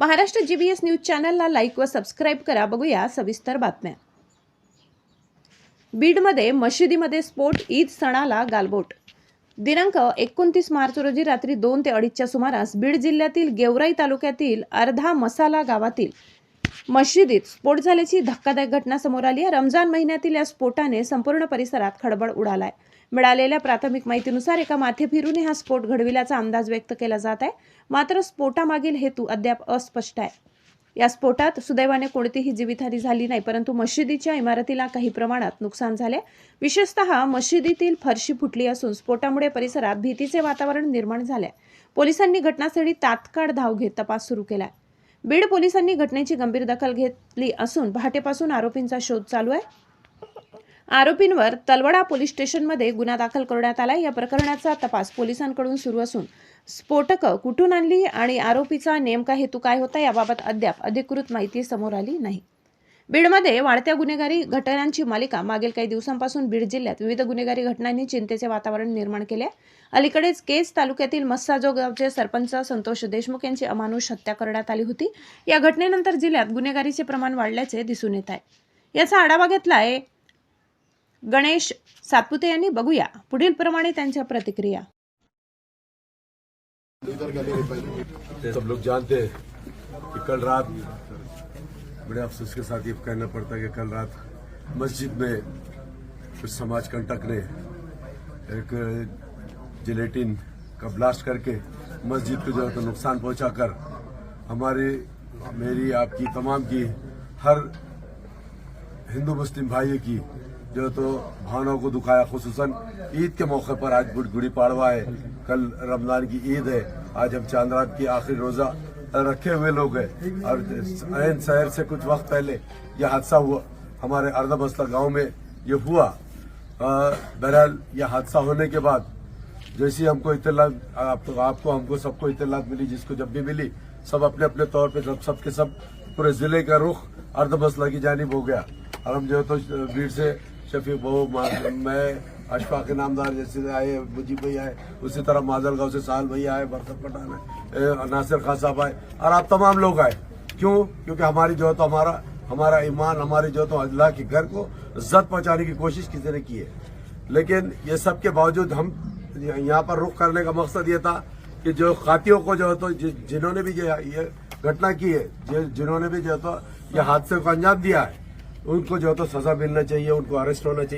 Maharashtra GBS news चॅनलला like व subscribe करा. बघूया सविस्तर बातम्या. बीडमध्ये मशिदीमध्ये स्फोट ईद सणाला गालबोट. दिनांक एकोणतीस मार्च रोजी रात्री दोन ते अडीचच्या सुमारास बीड जिल्ह्यातील गेवराई तालुक्यातील अर्धा मसाला गावातील मशिदीत स्फोट झाल्याची धक्कादायक घटना समोर आली आहे. रमजान महिन्यातील या स्फोटाने संपूर्ण परिसरात खळबळ उडालाय. मिळालेल्या प्राथमिक माहितीनुसार एका माथेफिरूने हा स्फोट घडविल्याचा अंदाज व्यक्त केला जात आहे. मात्र स्फोटामागील हेतू अद्याप अस्पष्ट आहे. या स्फोटात सुदैवाने कोणतीही जीवितहानी झाली नाही परंतु मशिदीच्या इमारतीला काही प्रमाणात नुकसान झाले. विशेषतः मशिदीतील फरशी फुटली असून स्फोटामुळे परिसरात भीतीचे वातावरण निर्माण झाले पोलिसांनी घटनास्थळी तात्काळ धाव घेत तपास सुरू केलाय. बीड पोलिसांनी घटनेची गंभीर दखल घेतली असून पहाटेपासून आरोपींचा शोध चालू आहे. आरोपींवर तलवडा पोलीस स्टेशनमध्ये गुन्हा दाखल करण्यात आला या प्रकरणाचा तपास पोलिसांकडून सुरू असून स्फोटकं कुठून आणली आणि आरोपीचा नेमका हेतू काय होता याबाबत अद्याप अधिकृत माहिती समोर आली नाही. बीडमध्ये वाढत्या गुन्हेगारी घटनांची मालिका मागील काही दिवसांपासून बीड जिल्ह्यात विविध गुन्हेगारी घटनांनी चिंतेचे वातावरण निर्माण केले अलीकडेच केज तालुक्यातील मस्साजो गावचे सरपंच संतोष देशमुख यांची अमानुष हत्या करण्यात आली होती. या घटनेनंतर जिल्ह्यात गुन्हेगारीचे प्रमाण वाढल्याचे दिसून येत आहे. याचा आढावा घेतलाय गणेश सातपुते यांनी. बघूया पुढील प्रमाणे त्यांच्या प्रतिक्रिया. सब लोग जानते हैं कि कल रात بڑے افسوس کے ساتھ یہ کہنا پڑتا ہے کہ کل رات مسجد میں کچھ سماج کنٹک نے ایک جلیٹن کا بلاسٹ کر کے مسجد کو جو ہے تو نقصان پہنچا کر ہمارے میری، آپ کی، تمام کی، ہر ہندو مسلم بھائی کی جو تو بھانوں کو دکھایا، خصوصاً عید کے موقع پر آج گڑی پاڑوا ہے، کل رمضان کی عید ہے، آج ہم چاند رات کی آخری روزہ رکھے ہوئے لوگ ہیں۔ اور این شہر سے کچھ وقت پہلے یہ حادثہ ہوا۔ ہمارے اردہ بستہ گاؤں میں یہ ہوا۔ بہرحال یہ حادثہ ہونے کے بعد جیسی ہم کو اطلاع، آپ کو ہم کو سب کو اطلاع ملی، جس کو جب بھی ملی، سب اپنے اپنے طور پہ، سب سب کے سب پورے ضلع کا رخ اردھ مسئلہ کی جانب ہو گیا۔ اور ہم جو تو، بھیڑ سے شفیع بہو میں اشفاق نامدار جیسے آئے مجیب بھائی آئے، اسی طرح مازل گاؤں سے سال بھائی آئے، برکت پٹان آئے ناصر خان صاحب آئے، اور آپ تمام لوگ آئے۔ کیوں؟ کیونکہ ہماری جو ہے تو ہمارا ہمارا ایمان ہمارے جو ہے تو اللہ کے گھر کو زد پہنچانے کی کوشش کسی نے کی ہے۔ لیکن یہ سب کے باوجود ہم یہاں پر رخ کرنے کا مقصد یہ تھا کہ جو خاتیوں کو جو ہے تو جنہوں نے بھی یہ گھٹنا کی ہے جنہوں نے بھی جو ہے تو یہ حادثے کو انجام دیا ہے، ان کو جو ہے تو سزا ملنا چاہیے، ان کو اریسٹ ہونا چاہیے۔